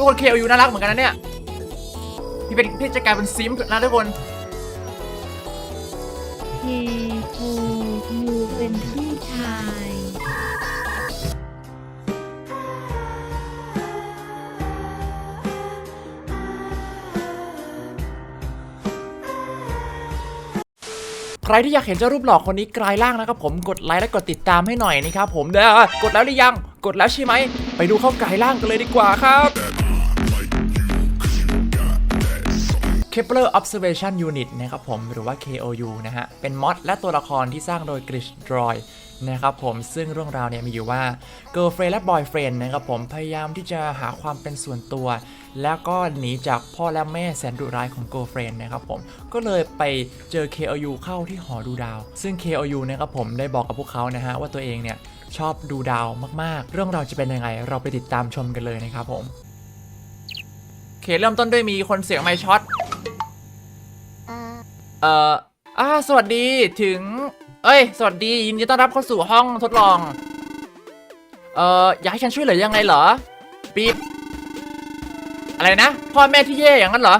ทุกคนเคลอยู่น่ารักเหมือนกันนะเนี่ยพี่เป็นพี่จะกลายเป็นซิมนะทุกคน K O U เป็นผู้ชายใครที่อยากเห็นเจ้ารูปหล่อคนนี้กลายร่างนะครับผมกดไลค์และกดติดตามให้หน่อยนะครับผมเด้อกดแล้วหรือยัง กดแล้วใช่ไหม ไปดูเขากลายร่างกันเลยดีกว่าครับ Kepler Observation Unit นะครับผมหรือว่า KOU นะฮะ เป็นมอดและตัวละครที่สร้างโดย Grish Droy นะครับผมซึ่งเรื่องราวเนี่ยมีอยู่ว่า Girlfriend และ Boyfriend นะครับผมพยายามที่จะหาความเป็นส่วนตัว แล้วก็หนีจากพ่อและแม่แสนดุร้ายของ Girlfriend นะครับผมก็เลยไปเจอ KOU เข้าที่หอดูดาว ซึ่ง KOU นะครับผมได้บอกกับพวกเขานะฮะว่าตัวเองเนี่ยชอบดูดาวมากๆ เรื่องราวจะเป็นยังไง เราไปติดตามชมกันเลยนะครับผม เคเริ่มต้นด้วยมีคนเสียงไมค์ช็อต เอ่ออ่าสวัสดีถึง เอ้ย สวัสดียินดีต้อนรับเข้าสู่ห้องทดลอง เอ่ออยากให้ฉันช่วยเหลือยังไงเหรอปี๊บอะไรนะ พ่อแม่ที่แย่อย่างนั้นเหรอ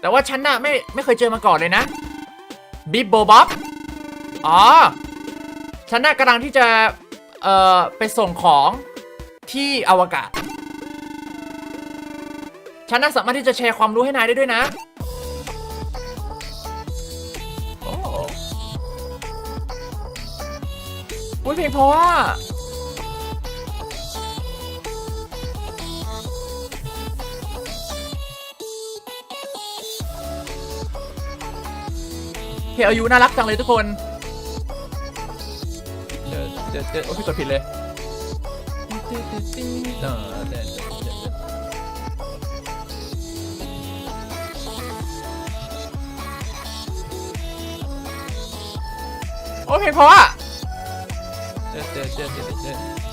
แต่ว่าฉันน่ะไม่ไม่เคยเจอมาก่อนเลยนะบีบโบบ๊อบอ๋อ ฉันน่ะกำลังที่จะ เอ่อ ไปส่งของที่อวกาศ ฉันน่ะสามารถที่จะแชร์ความรู้ให้นายได้ด้วยนะ อุ๊ยเพลงเพราะว่าเพลงอายุน่ารักจังเลยทุกคน เดี๋ยวเดี๋ยวเดี๋ยวโอ้พี่กดผิดเลยโอ้เพลงเพราะ อเดี๋ยวเดี๋ยวเดี๋ยวเดี๋ยวเดี๋ยว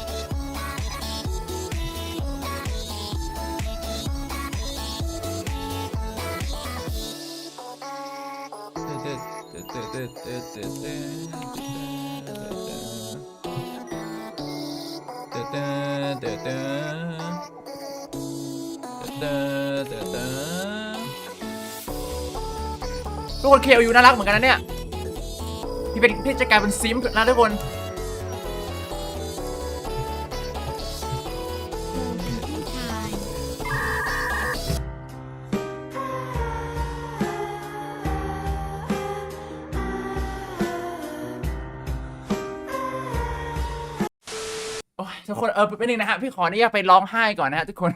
ทุกคนเคลอยู่น่ารักเหมือนกันนะเนี่ย พี่เป็นพี่จะกลายเป็นซิมนะทุกคนเป็น กคนเออเป็นหนึ่งนะฮะพี่ขออนุญาตไปร้องไห้ก่อนนะฮะทุกคน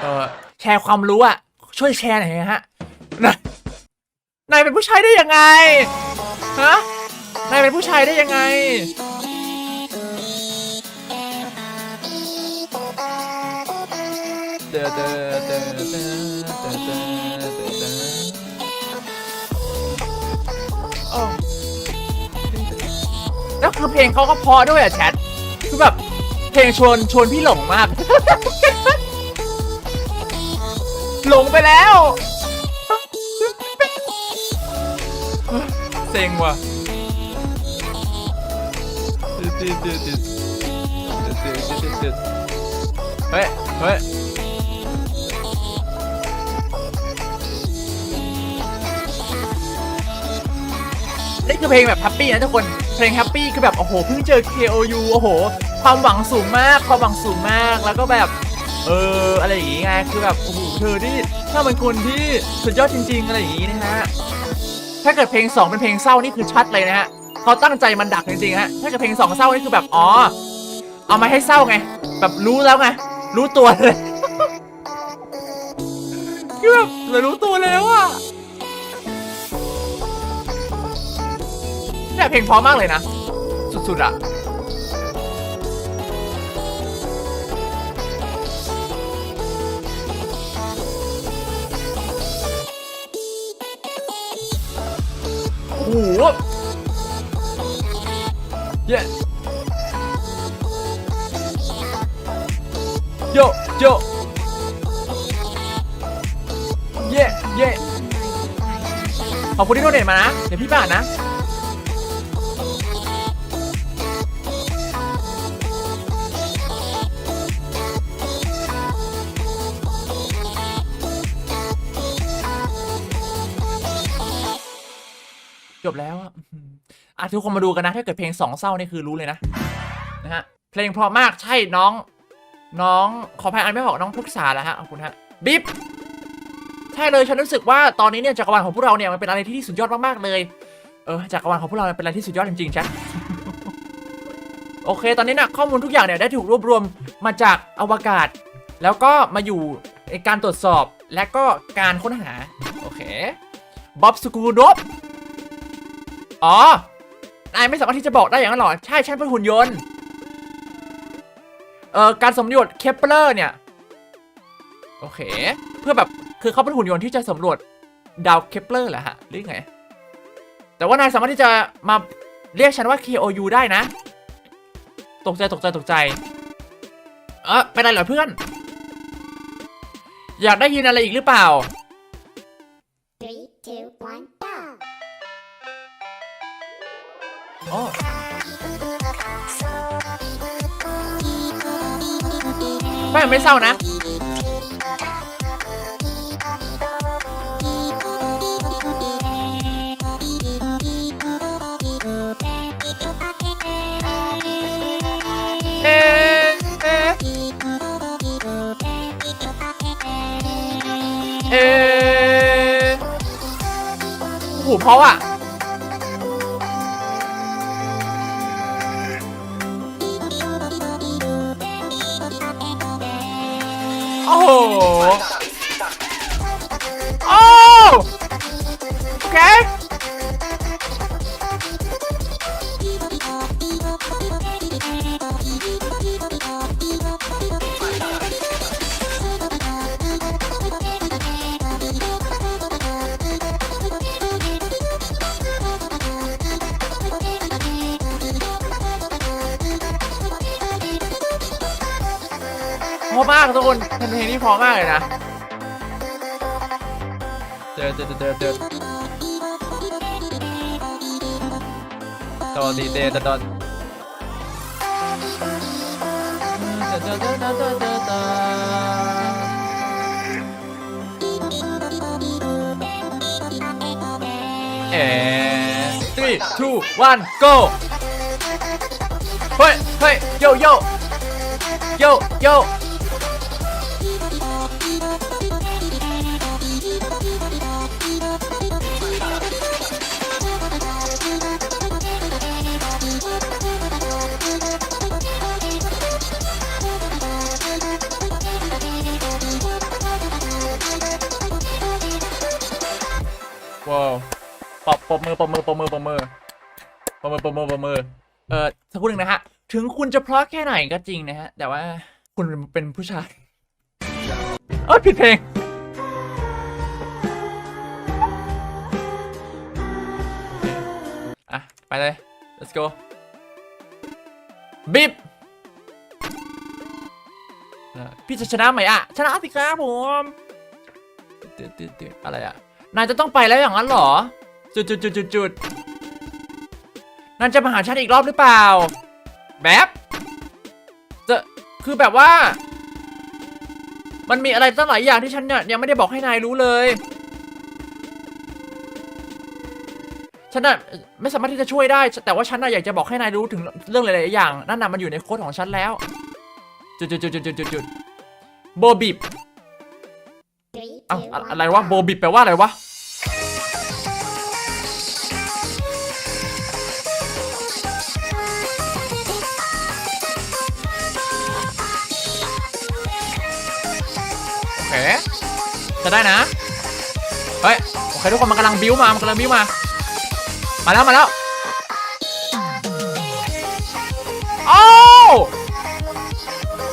เออแชร์ความรู้อะช่วยแชร์หน่อยฮะนายเป็นผู้ชายได้ยังไงฮะนายเป็นผู้ชายได้ยังไงเตอแล้วคือเพลงเขาก็พอด้วยอะแชท คือแบบเพลงชวนชวนพี่หลงมาก หลงไปแล้ว เซ็งว่ะเฮ้ย เฮ้ยนี่คือเพลงแบบแฮปปี้นะทุกคน เพลงแฮปปี้คือแบบโอ้โหเพิ่งเจอ KOU โอ้โห ความหวังสูงมากความหวังสูงมากแล้วก็แบบเอออะไรอย่างงี้ไงคือแบบโอ้โหเธอที่ถ้าเป็นคนที่สุดยอดจริง ๆ อะไรอย่างงี้นะฮะถ้าเกิดเพลง 2 เป็นเพลงเศร้านี่คือชัดเลยนะฮะเขาตั้งใจมันดักจริงๆฮะถ้าเกิดเพลง 2 เศร้านี่คือแบบอ๋อเอามาให้เศร้าไง แบบรู้แล้วไงรู้ตัวเลยคือแบบเลยรู้ตัวแล้วอะ เนี่เพลงเพราะมากเลยนะ สุดๆอะโอ้โหเย้โยโยเย้เย้ขอบคุณที่โดเนทมานะ เดี๋ยวพี่บ้านนะ จบแล้วอะอื้อหืออะทุกคนมาดูกันนะ ถ้าเกิดเพลงสองเศร้านี่คือรู้เลยนะนะฮะเพลงเพราะมากใช่น้อง น้องขออภัยอันไม่บอกน้องพุกษาแล้วฮะขอบคุณฮะบิ๊บใช่เลยฉันรู้สึกว่าตอนนี้เนี่ยจักรวาลของพวกเราเนี่ยมันเป็นอะไรที่สุดยอดมากๆเลยเออจักรวาลของพวกเราเป็นอะไรที่สุดยอดจริงๆใช่โอเค ตอนนี้นะข้อมูลทุกอย่างเนี่ยได้ถูกรวบรวมมาจากอวกาศ แล้วก็มาอยู่ในการตรวจสอบและก็การค้นหา โอเคบ๊อบสกูดบ อ๋อนายไม่สามารถที่จะบอกได้อย่างนั้นหรอ ใช่ฉันเป็นหุ่นยนต์ เอ่อ การสำรวจเคปเลอร์เนี่ย โอเค เพื่อแบบ คือเขาเป็นหุ่นยนต์ที่จะสำรวจดาวเคปเลอร์แหละฮะ หรือไง แต่ว่านายสามารถที่จะมาเรียกฉันว่า KOU ได้นะ ตกใจตกใจตกใจ เออเป็นไรเหรอเพื่อน อยากได้ยินอะไรอีกหรือเปล่า อ๋อไม่ไม่เศร้านะ เอ๊ะเอ๊ะเอ๊ะโอ้โหเพราะอะ อ้โห คเพราะมากทุกคนเป็นเพลงที่เพราะมากเลยนะเจอเจอเจอเจอเจอตอนดีเตตอนเอ๊ะ three two one go เฮ้ยเฮ้ยโยโยโยโย ว้าวปอบปรบมือปรบมือปรบมือปรบมือปรบมือปรบมือปรบมือเออสักครู่หนึ่งนะฮะ ถึงคุณจะเพราะแค่ไหนก็จริงนะฮะ แต่ว่าคุณเป็นผู้ชายเอ้ยผิดเพลงอะ ไปเลย let's go บิบพี่จะชนะไหมอะ ชนะสิครับผมตืดตืดตืดอะไรอะ นายจะต้องไปแล้วอย่างนั้นเหรอ จุดจุดจุดจุดจุดนั่นจะมาหาฉันอีกรอบหรือเปล่า แบบจะคือแบบว่า มันมีอะไรตั้งหลายอย่างที่ฉันเนี่ยยังไม่ได้บอกให้นายรู้เลย ฉันน่ะไม่สามารถที่จะช่วยได้ แต่ว่าฉันน่ะอยากจะบอกให้นายรู้ถึงเรื่องหลายๆอย่าง นั่นน่ะมันอยู่ในโค้ดของฉันแล้ว จุดจุดจุดจุดจุดจุดจุดโบบิบ Three, เอ้า two, อะ one, อะไรวะโบบิบแปลว่าอะไรวะโอเคจะได้นะเฮ้ยโอเคทุกคนมันกำลังบิ้วมามันกำลังบิ้วมา มาแล้วมาแล้วโอ้ว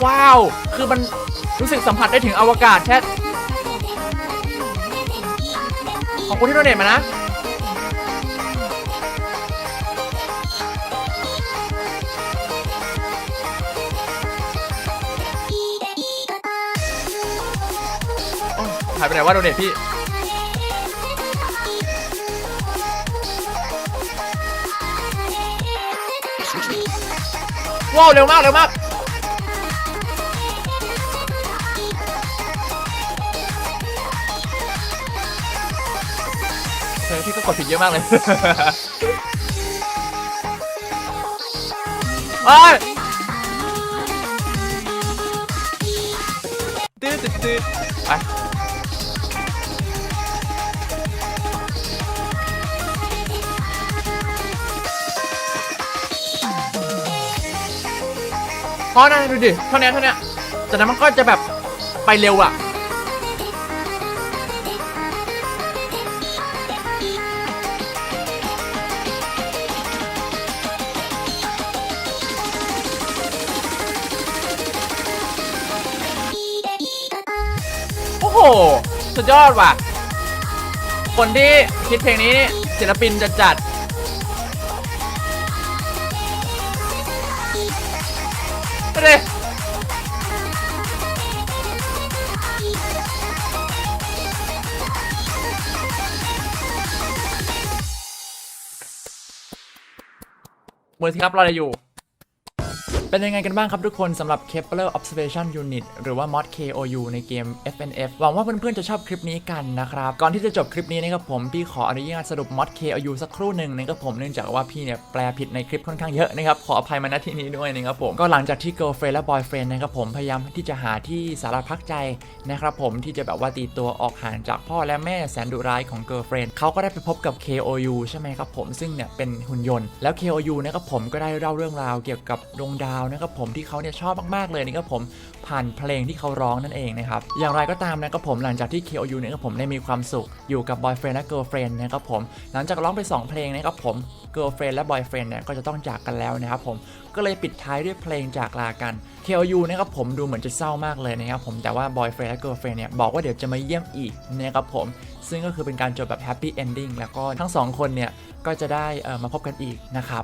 ว้าว คือมันรู้สึกสัมผัสได้ถึงอวกาศแค่ อบคุณที่โดเนทมานะโอ้หายไปไหนว่าโดเนทพี่ ว้าว เร็วมาก เร็วมาก พี่พี่ก็กดผิดเยอะมากเลยเอ้ยตืดตืดตืดไปพอนะดูดิเท่านี้เท่านี้แต่นั้นมันก็จะแบบไปเร็วอะ โอ้โห สุดยอดว่ะ คนที่คิดเพลงนี้ศิลปินจะจัดไปเลยมือสิครับเราอะไรอยู่ เป็นยังไงกันบ้างครับทุกคนสำหรับ Kepler Observation Unit หรือว่า mod KOU ในเกม FNF หวังว่าเพื่อนๆจะชอบคลิปนี้กันนะครับ ก่อนที่จะจบคลิปนี้นะครับผม พี่ขออนุญาตสรุป mod KOU สักครู่หนึ่งนะครับผมเนื่องจากว่าพี่เนี่ยแปลผิดในคลิปค่อนข้างเยอะนะครับ ขออภัยมาณที่นี้ด้วยนะครับผม ก็หลังจากที่ girlfriend และ boyfriend นะครับผมพยายามที่จะหาที่สารพักใจนะครับผมที่จะแบบว่าตีตัวออกห่างจากพ่อและแม่แสนดุร้ายของ girlfriend เขาก็ได้ไปพบกับ KOU ใช่ไหมครับผมซึ่งเนี่ยเป็นหุ่นยนต์แล้ว KOU นะครับผมก็ได้เล่าเรื่องราวเกี่ยวกับดวงดาวนะครับผมที่เขาเนี่ยชอบมากๆเลยนะครับผมผ่านเพลงที่เขาร้องนั่นเองนะครับ อย่างไรก็ตามนะครับผมหลังจากที่ KOU เนี่ยครับผมได้มีความสุขอยู่กับ boyfriend และ girlfriend นะครับผมหลังจากร้องไป 2 เพลงนะครับผม girlfriend และ boyfriend เนี่ยก็จะต้องจากกันแล้วนะครับผมก็เลยปิดท้ายด้วยเพลงจากลากัน KOU นะครับผมดูเหมือนจะเศร้ามากเลยนะครับผมแต่ว่า boyfriend และ girlfriend เนี่ยบอกว่าเดี๋ยวจะมาเยี่ยมอีกนะครับผมซึ่งก็คือเป็นการจบแบบ happy ending แล้วก็ทั้งสองคนเนี่ยก็จะได้เอ่อมาพบกันอีกนะครับ